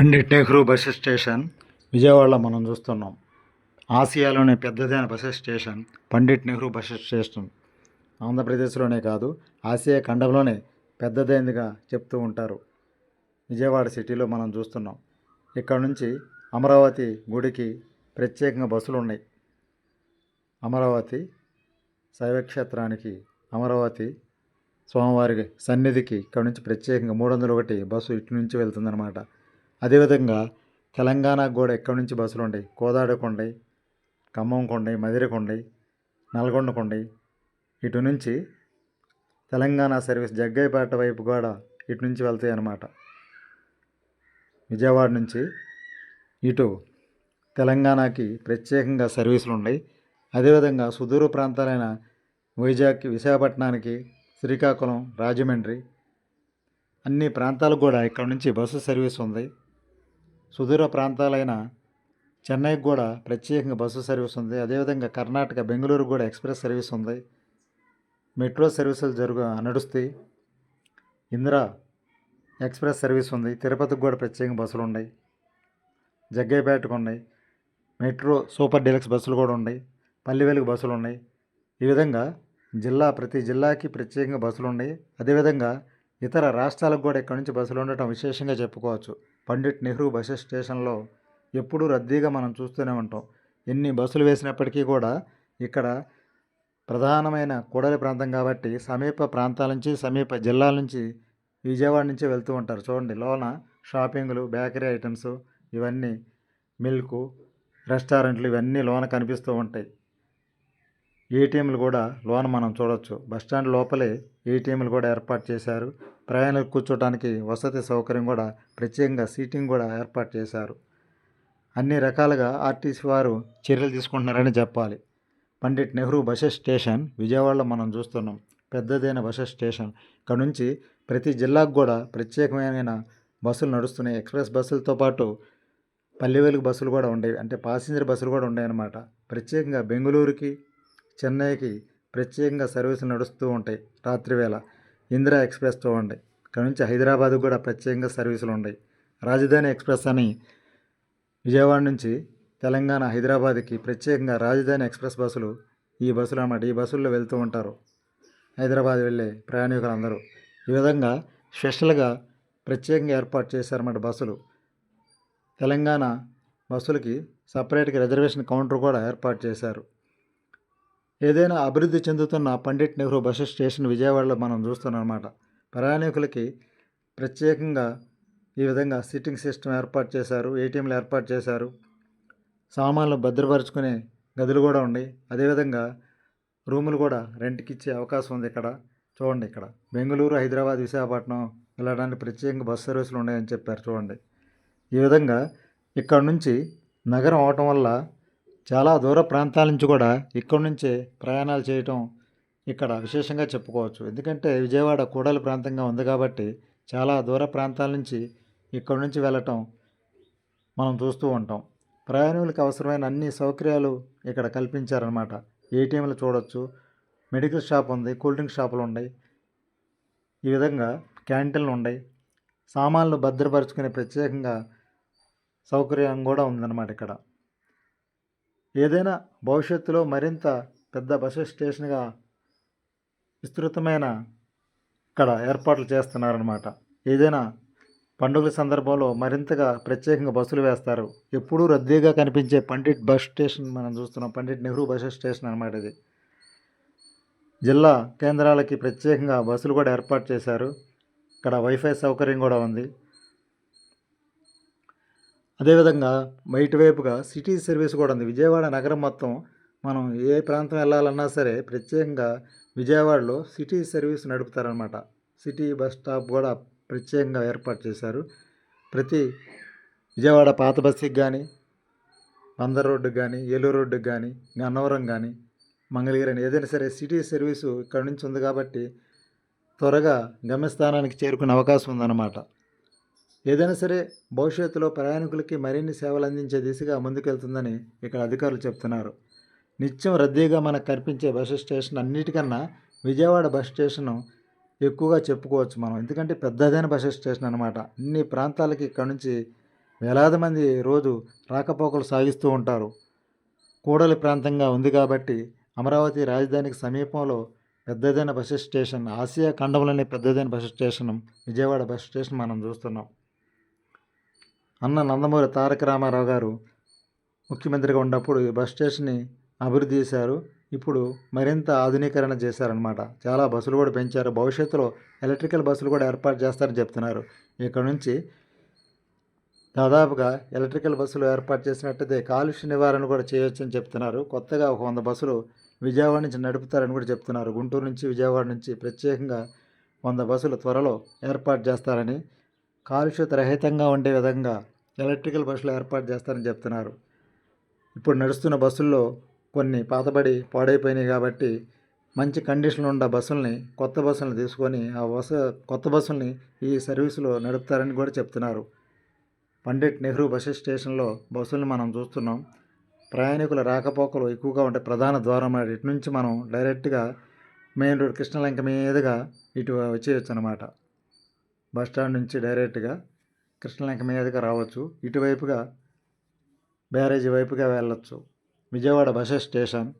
Pandit Nehru bus station. విజయవాడలో మనం చూస్తున్నాం. ఆసియాలోనే పెద్దదైన bus station Pandit Nehru bus station. ఆంధ్రప్రదేశ్లోనే కాదు ఆసియా ఖండంలోనే పెద్దదైనదిగా చెప్తూ ఉంటారు. విజయవాడ సిటీలో మనం చూస్తున్నాం. ఇక్కడ నుంచి అమరావతి గుడికి ప్రత్యేకంగా బస్సులు ఉన్నాయి. అమరావతి శైవక్షేత్రానికి అమరావతి స్వామివారి సన్నిధికి ఇక్కడ నుంచి ప్రత్యేకంగా మూడు వందల ఒకటి బస్సు ఇటు నుంచి వెళ్తుందన్నమాట. అదేవిధంగా తెలంగాణకు కూడా ఎక్కడి నుంచి బస్సులు ఉంటాయి? కోదాడ కొండై ఖమ్మం కొండై మధిర కొండై నల్గొండ కొండై. ఇటు నుంచి తెలంగాణ సర్వీస్ జగ్గైపేట వైపు కూడా ఇటు నుంచి వెళ్తాయి అన్నమాట. విజయవాడ నుంచి ఇటు తెలంగాణకి ప్రత్యేకంగా సర్వీసులు ఉన్నాయి. అదేవిధంగా సుదూర ప్రాంతాలైన వైజాగ్ విశాఖపట్నానికి శ్రీకాకుళం రాజమండ్రి అన్ని ప్రాంతాలకు కూడా ఇక్కడ నుంచి బస్సు సర్వీస్ ఉంది. సుదూర ప్రాంతాలైన చెన్నైకి కూడా ప్రత్యేకంగా బస్సు సర్వీస్ ఉంది. అదేవిధంగా కర్ణాటక బెంగళూరు కూడా ఎక్స్ప్రెస్ సర్వీస్ ఉంది. మెట్రో సర్వీసులు జరుగు నడుస్తాయి. ఇందిరా ఎక్స్ప్రెస్ సర్వీస్ ఉంది. తిరుపతికి కూడా ప్రత్యేకంగా బస్సులు ఉన్నాయి. జగ్గైపేటకు ఉన్నాయి. మెట్రో సూపర్ డీలక్స్ బస్సులు కూడా ఉన్నాయి. పల్లెవేలుగు బస్సులు ఉన్నాయి. ఈ విధంగా జిల్లా ప్రతి జిల్లాకి ప్రత్యేకంగా బస్సులు ఉన్నాయి. అదేవిధంగా ఇతర రాష్ట్రాలకు కూడా ఇక్కడ నుంచి బస్సులు ఉండటం విశేషంగా చెప్పుకోవచ్చు. పండిట్ నెహ్రూ బస్ స్టేషన్లో ఎప్పుడూ రద్దీగా మనం చూస్తూనే ఉంటాం. ఎన్ని బస్సులు వేసినప్పటికీ కూడా ఇక్కడ ప్రధానమైన కూడలి ప్రాంతం కాబట్టి సమీప ప్రాంతాల నుంచి సమీప జిల్లాల నుంచి విజయవాడ నుంచి వెళ్తూ ఉంటారు. చూడండి లోన షాపింగ్లు బేకరీ ఐటమ్స్ ఇవన్నీ మిల్కు రెస్టారెంట్లు ఇవన్నీ లోన కనిపిస్తూ ఉంటాయి. ఏటీఎంలు కూడా లోన మనం చూడవచ్చు బస్టాండ్ లోపలే ఏటీఎంలు కూడా ఏర్పాటు చేశారు. ప్రయాణికులు కూర్చోడానికి వసతి సౌకర్యం కూడా ప్రత్యేకంగా సీటింగ్ కూడా ఏర్పాటు చేశారు. అన్ని రకాలుగా ఆర్టీసీ వారు చర్యలు తీసుకుంటున్నారని చెప్పాలి. పండిట్ నెహ్రూ బస్ స్టేషన్ విజయవాడలో మనం చూస్తున్నాం. పెద్దదైన బస్ స్టేషన్. ఇక్కడ నుంచి ప్రతి జిల్లాకు కూడా ప్రత్యేకమైన బస్సులు నడుస్తున్నాయి. ఎక్స్ప్రెస్ బస్సులతో పాటు పల్లెవేలుకు బస్సులు కూడా ఉండేవి. అంటే ప్యాసింజర్ బస్సులు కూడా ఉన్నాయి ప్రత్యేకంగా బెంగళూరుకి చెన్నైకి ప్రత్యేకంగా సర్వీసులు నడుస్తూ ఉంటాయి రాత్రివేళ. ఇందిరా ఎక్స్ప్రెస్తో ఉండే. ఇక్కడ నుంచి హైదరాబాద్ కూడా ప్రత్యేకంగా సర్వీసులు ఉన్నాయి రాజధాని ఎక్స్ప్రెస్ అని విజయవాడ నుంచి తెలంగాణ హైదరాబాద్కి ప్రత్యేకంగా రాజధాని ఎక్స్ప్రెస్ బస్సులు ఈ బస్సులు అన్నమాట. ఈ బస్సుల్లో వెళ్తూ ఉంటారు. హైదరాబాద్ వెళ్ళే ప్రయాణికులందరూ. ఈ విధంగా స్పెషల్గా ప్రత్యేకంగా ఏర్పాటు చేశారన్నమాట బస్సులు. తెలంగాణ బస్సులకి సపరేట్గా రిజర్వేషన్ కౌంటర్ కూడా ఏర్పాటు చేశారు. ఏదైనా అభివృద్ధి చెందుతున్న పండిట్ నెహ్రూ బస్ స్టేషన్ విజయవాడలో మనం చూస్తున్నాం అనమాట ప్రయాణికులకి ప్రత్యేకంగా ఈ విధంగా సిట్టింగ్ సిస్టమ్ ఏర్పాటు చేశారు ఏటీఎంలు ఏర్పాటు చేశారు. సామాన్లు భద్రపరుచుకునే గదులు కూడా ఉన్నాయి. అదేవిధంగా రూములు కూడా రెంట్కి ఇచ్చే అవకాశం ఉంది ఇక్కడ. చూడండి ఇక్కడ. బెంగళూరు హైదరాబాద్ విశాఖపట్నం వెళ్ళడానికి ప్రత్యేకంగా బస్ సర్వీసులు ఉన్నాయని చెప్పారు. చూడండి. ఈ విధంగా ఇక్కడ నుంచి నగరం అవటం వల్ల చాలా దూర ప్రాంతాల నుంచి కూడా ఇక్కడ నుంచే ప్రయాణాలు చేయటం ఇక్కడ విశేషంగా చెప్పుకోవచ్చు. ఎందుకంటే విజయవాడ కూడలి ప్రాంతంగా ఉంది కాబట్టి చాలా దూర ప్రాంతాల నుంచి ఇక్కడ నుంచి వెళ్ళటం మనం చూస్తూ ఉంటాం. ప్రయాణికులకు అవసరమైన అన్ని సౌకర్యాలు ఇక్కడ కల్పించారనమాట ఏటీఎంలు చూడొచ్చు మెడికల్ షాప్ ఉంది కూల్ డ్రింక్ షాపులు ఉన్నాయి ఈ విధంగా క్యాంటీన్లు ఉన్నాయి. సామాన్లు భద్రపరుచుకునే ప్రత్యేకంగా సౌకర్యం కూడా ఉందన్నమాట ఇక్కడ. ఏదైనా భవిష్యత్తులో మరింత పెద్ద బస్ స్టేషన్గా విస్తృతమైన ఇక్కడ ఏర్పాట్లు చేస్తున్నారన్నమాట. ఏదైనా పండుగల సందర్భంలో మరింతగా ప్రత్యేకంగా బస్సులు వేస్తారు. ఎప్పుడూ రద్దీగా కనిపించే పండిట్ బస్ స్టేషన్ మనం చూస్తున్నాం. పండిట్ నెహ్రూ బస్ స్టేషన్ అనమాట ఇది. జిల్లా కేంద్రాలకి ప్రత్యేకంగా బస్సులు కూడా ఏర్పాటు చేశారు. ఇక్కడ వైఫై సౌకర్యం కూడా ఉంది. అదేవిధంగా బయట వైపుగా సిటీ సర్వీస్ కూడా ఉంది. విజయవాడ నగరం మొత్తం మనం ఏ ప్రాంతం వెళ్ళాలన్నా సరే ప్రత్యేకంగా విజయవాడలో సిటీ సర్వీస్ నడుపుతారనమాట సిటీ బస్ స్టాప్ కూడా ప్రత్యేకంగా ఏర్పాటు చేశారు. ప్రతి విజయవాడ పాత బస్సుకి కానీ బందర్ రోడ్డుకి కానీ ఏలూరు రోడ్డుకి కానీ గన్నవరం కానీ మంగళగిరి అని ఏదైనా సరే సిటీ సర్వీసు ఇక్కడ నుంచి ఉంది కాబట్టి త్వరగా గమ్యస్థానానికి చేరుకునే అవకాశం ఉందన్నమాట. ఏదైనా సరే భవిష్యత్తులో ప్రయాణికులకి మరిన్ని సేవలు అందించే దిశగా ముందుకెళ్తుందని ఇక్కడ అధికారులు చెప్తున్నారు. నిత్యం రద్దీగా మనకు కనిపించే బస్ స్టేషన్ అన్నిటికన్నా విజయవాడ బస్ స్టేషను ఎక్కువగా చెప్పుకోవచ్చు మనం. ఎందుకంటే పెద్దదైన బస్ స్టేషన్ అనమాట అన్ని ప్రాంతాలకి ఇక్కడ నుంచి వేలాది మంది రోజు రాకపోకలు సాగిస్తూ ఉంటారు. కూడలి ప్రాంతంగా ఉంది కాబట్టి అమరావతి రాజధానికి సమీపంలో పెద్దదైన బస్సు స్టేషన్ ఆసియా ఖండంలోనే పెద్దదైన bus station Vijayawada bus station మనం చూస్తున్నాం. అన్న నందమూరి తారక రామారావు గారు ముఖ్యమంత్రిగా ఉన్నప్పుడు ఈ బస్ స్టేషన్ని అభివృద్ధి చేశారు. ఇప్పుడు మరింత ఆధునీకరణ చేశారనమాట చాలా బస్సులు కూడా పెంచారు. భవిష్యత్తులో ఎలక్ట్రికల్ బస్సులు కూడా ఏర్పాటు చేస్తారని చెప్తున్నారు. ఇక్కడ నుంచి దాదాపుగా ఎలక్ట్రికల్ బస్సులు ఏర్పాటు చేసినట్టయితే కాలుష్య నివారణ కూడా చేయొచ్చని చెప్తున్నారు. కొత్తగా ఒక వంద బస్సులు విజయవాడ నుంచి నడుపుతారని కూడా చెప్తున్నారు. గుంటూరు నుంచి విజయవాడ నుంచి ప్రత్యేకంగా వంద బస్సులు త్వరలో ఏర్పాటు చేస్తారని కాలుష్యత రహితంగా ఉండే విధంగా ఎలక్ట్రికల్ బస్సులు ఏర్పాటు చేస్తారని చెప్తున్నారు. ఇప్పుడు నడుస్తున్న బస్సుల్లో కొన్ని పాతబడి పాడైపోయినాయి కాబట్టి మంచి కండిషన్లో ఉన్న బస్సుల్ని కొత్త బస్సులను తీసుకొని ఆ బస్సు కొత్త బస్సుల్ని ఈ సర్వీసులో నడుపుతారని కూడా చెప్తున్నారు. పండిట్ నెహ్రూ బస్సు స్టేషన్లో బస్సులను మనం చూస్తున్నాం. ప్రయాణికుల రాకపోకలు ఎక్కువగా ఉండే ప్రధాన ద్వారం ఇటు నుంచి మనం డైరెక్ట్గా మెయిన్ రోడ్ కృష్ణలంక మీదుగా ఇటు వచ్చేయచ్చు అనమాట బస్ స్టాండ్ నుంచి డైరెక్ట్గా కృష్ణలంక మీదుగా రావచ్చు. ఇటువైపుగా బ్యారేజీ వైపుగా వెళ్ళొచ్చు. Vijayawada bus station.